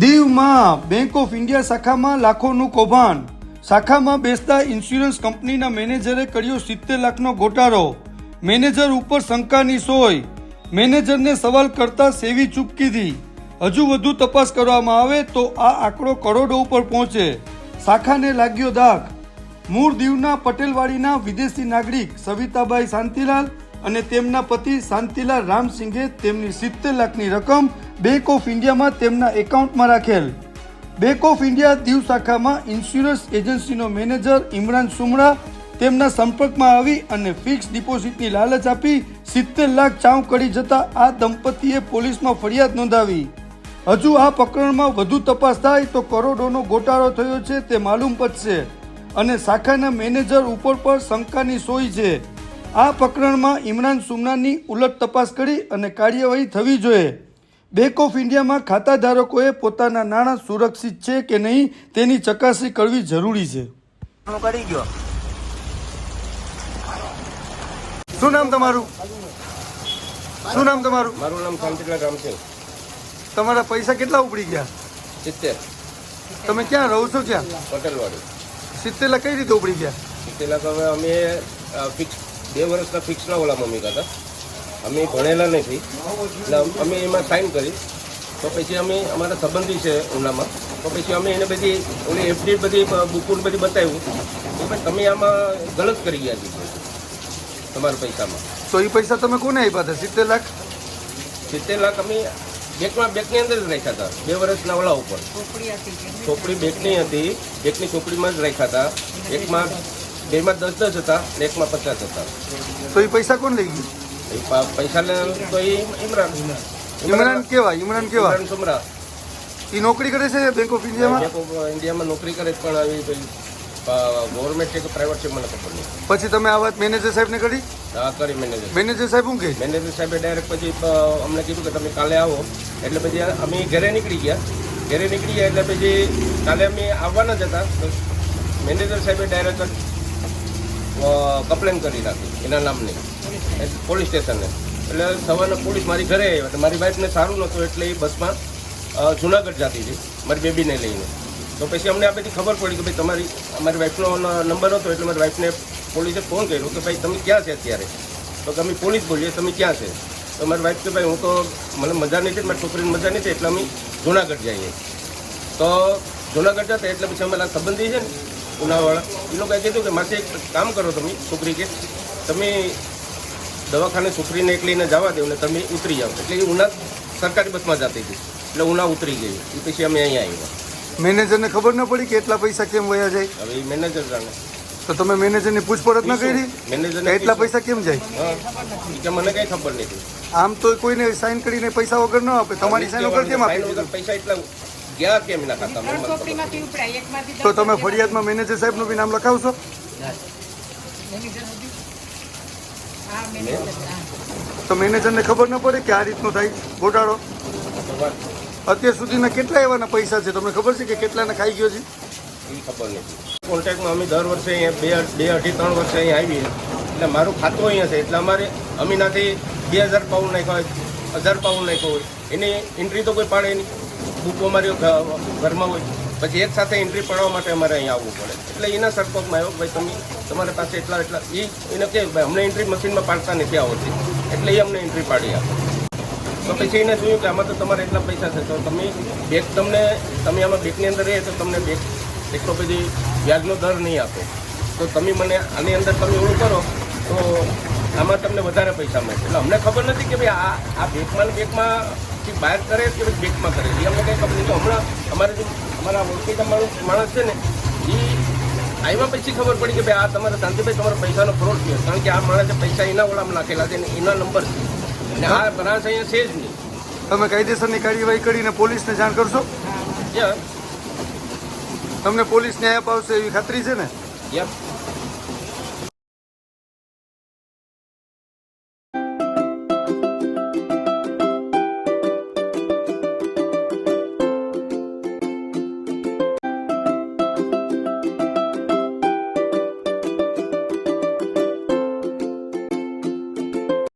સુરતમાં bank of India શાખામાં લાખોનું કૌભાંડ. શાખામાં બેસતા ઇન્સ્યોરન્સ કંપનીના મેનેજરે કર્યો સિત્તેર લાખનો ગોટાળો. મેનેજર ઉપર શંકાની સોય. મેનેજરને સવાલ કરતા સેવી ચૂપ કીધી. હજુ વધુ તપાસ કરવામાં આવે તો આ આંકડો કરોડો ઉપર પહોંચે. શાખાને લાગ્યો દાગ. મૂળ દીવના પટેલવાડીના વિદેશી નાગરિક સવિતાબાઈ શાંતિલાલ અને તેમના પતિ શાંતિલાલ રામસિંઘે તેમની સિત્તેર લાખની રકમ બેંક ઓફ ઇન્ડિયામાં તેમના એકાઉન્ટમાં રાખેલ. બેંક ઓફ ઇન્ડિયા દીવ શાખામાં ઇન્સ્યોરન્સ એજન્સીનો મેનેજર ઇમરાન સુમરા તેમના સંપર્કમાં આવી અને ફિક્સ ડિપોઝિટની લાલચ આપી સિત્તેર લાખ ચાઉ કરી જતા આ દંપતીએ પોલીસમાં ફરિયાદ નોંધાવી. હજુ આ પ્રકરણમાં વધુ તપાસ થાય તો કરોડોનો ગોટાળો થયો છે તે માલુમ પડશે અને શાખાના મેનેજર ઉપર પર શંકાની સોય છે. આ પ્રકરણમાં ઇમરાન સુમનાની ઉલટ તપાસ કરી અને કાર્યવાહી થવી જોઈએ. બેંક ઓફ ઇન્ડિયામાં ખાતાધારકોએ પોતાના નાણાં સુરક્ષિત છે કે નહીં તેની ચકાસણી કરવી જરૂરી છે. કરી ગયો. શું નામ તમારું? શું નામ તમારું? મારું નામ શાંતિલાલ છે તમારા પૈસા કેટલા ઉપડી ગયા? સિત્તેર. તમે ક્યાં રહો છો ક્યાં પટેલવાડી. સિત્તેર લાખ કઈ રીતે ઉપડી ગયા? સિત્તેર લાખ હવે અમે ફિક્સ બે વર્ષના ફિક્સના ઓલા મમ્મી હતા અમે ભણેલા નથી. એટલે અમે એમાં સાઇન કરી. તો પછી અમે અમારા સંબંધી છે ઉનામાં. તો પછી અમે એને બધી ઓલી એફડી બધી બુકુન બધી બતાવ્યું. તો ભાઈ તમે આમાં ગલત કરી ગયા છે. તમારા પૈસામાં. તો એ પૈસા તમે કોને આપ્યા હતા? સિત્તેર લાખ? સિત્તેર લાખ અમે બેંકમાં બેંકની અંદર જ રાખ્યા હતા. બે વર્ષના ઓલા ઉપર. ચોપડી બેંકની હતી. બેંકની ચોપડીમાં જ રાખ્યા હતા. એકમાં બેમાં દસ દસ હતા ને એકમાં પચાસ હતા. તો એ પૈસા કોણ લઈ ગયું? પૈસા લે તો એ ઇમરાન. ઇમરાન કેવા? ઇમરાન કેવા? ઇમરાન સુમરા. એ નોકરી કરે છે બેંક ઓફ ઇન્ડિયામાં બેંક ઓફ ઇન્ડિયામાં નોકરી કરે પણ આવી પેલી ગવર્મેન્ટ છે કે પ્રાઇવેટ છે મને ખબર નહીં. પછી તમે આ વાત મેનેજર સાહેબને કરી? હા કરી મેનેજર મેનેજર સાહેબ શું કહે? મેનેજર સાહેબે ડાયરેક્ટ પછી અમને કીધું કે તમે કાલે આવો. એટલે પછી અમે ઘરે નીકળી ગયા. ઘરે નીકળી ગયા એટલે પછી કાલે અમે આવવાના જ હતા. મેનેજર સાહેબે ડાયરેક્ટ કમ્પ્લેન કરી નાખી, એના નામની. પોલીસ સ્ટેશને એટલે સવારના પોલીસ મારી ઘરે આવ્યા એટલે મારી વાઈફને સારું નહોતું, એટલે એ બસમાં જુનાગઢ જતી હતી, મારી બેબીને લઈને. તો પછી અમને આ બધી ખબર પડી કે ભાઈ તમારી અમારી વાઈફનો નંબર હતો, એટલે મારી વાઈફને પોલીસે ફોન કર્યો કે ભાઈ તમે ક્યાં છે અત્યારે? તો કે અમે પોલીસ બોલીએ, તમે ક્યાં છે? તો મારી વાઈફ કે ભાઈ હું તો મને મજા નથી મારી છોકરીને મજા નથી એટલે અમે જુનાગઢ જઈએ. તો જુનાગઢ જતા, એટલે પછી અમારા સંબંધી છે ને ઉનાવાળા. એ લોકોએ કીધું કે માસે એક કામ કરો તમે છોકરી કે. તમે દવાખાને છોકરીને એક લઈને જવા દો ને તમે ઉતરી જાઓ. એટલે એ ઉના સરકારી બસમાં જતી હતી. એટલે ઉના ઉતરી ગઈ. એ પછી અમે અહીંયા આવ્યા. મેનેજરને ખબર ન પડી કે એટલા પૈસા કેમ વયા જાય? હવે મેનેજર જાણે. તો તમે મેનેજરની પૂછપરછ ન કરી? મેનેજરને એટલા પૈસા કેમ જાય? કે મને કઈ ખબર નથી. આમ તો કોઈને સાઈન કરીને પૈસા વગર ન આપે. તમારી સાઈન વગર કેમ આપી પૈસા એટલા ગયા કેમ ના ખાતા મને ચોપડીમાંથી ઉપડાય એકમાંથી તો તમે ફરિયાદમાં મેનેજર સાહેબનું બી નામ લખાવશો? તો મેનેજરને ખબર ન પડે કે આ રીતનું થાય? ગોટાળો. અત્યાર સુધીના કેટલા એવાના પૈસા છે? તમને ખબર છે કે કેટલાના ખાઈ ગયો છે? એ ખબર નથી. કોન્ટેક્ટમાં અમે દર વર્ષે અહીંયા બે બે અઢી ત્રણ વર્ષે અહીંયા આવીએ. એટલે મારું ખાતું અહીંયા છે. એટલે અમારે અમીનાથી બે હજાર પાઉન્ડ નાખ્યા હોય હજાર પાઉન્ડ નાખ્યો હોય. એની એન્ટ્રી તો કોઈ પાડે નહીં. બુકો અમારી ઘરમાં હોય. પછી એક સાથે એન્ટ્રી પાડવા માટે અમારે અહીંયા આવવું પડે. એટલે એના સંપર્કમાં આવ્યો ભાઈ, તમે, તમારી પાસે એટલા એટલા, એ, એને કે ભાઈ, અમને એન્ટ્રી મશીનમાં પાડતા નથી આવડતી એટલે એ અમને એન્ટ્રી પાડી આપે. તો પછી એને જોયું કે આમાં તો તમારે એટલા પૈસા છે. તો તમે બેગ તમને, તમે આમાં બેગની અંદર રહે તો તમને બેગ તો પછી વ્યાજનો દર નહીં આપે. તો તમે મને આની અંદર તમે એવું કરો, તો આમાં તમને વધારે પૈસા મળશે. એટલે અમને ખબર નથી કે ભાઈ આ આ બેગમાં ને બેંકમાં બહાર કરે કે બેંકમાં કરે. એ અમને કંઈ ખબર નહીં. તો હમણાં અમારે જે અમારા ઓળખીતા માણસ માણસ છે ને એ આવ્યા પછી ખબર પડી કે ભાઈ આ તમારા શાંતિભાઈ તમારા પૈસાનો ફ્રોડ થયો. કારણ કે આ માણસે પૈસા એના ઓળામાં નાખેલા છે ને એના નંબર છે અને આ બ્રાન્ચ અહીંયા છે જ નહીં. તમે કાયદેસરની કાર્યવાહી કરીને પોલીસને જાણ કરશો? તમને પોલીસને ન્યાય અપાવશે એવી ખાતરી છે ને? યા.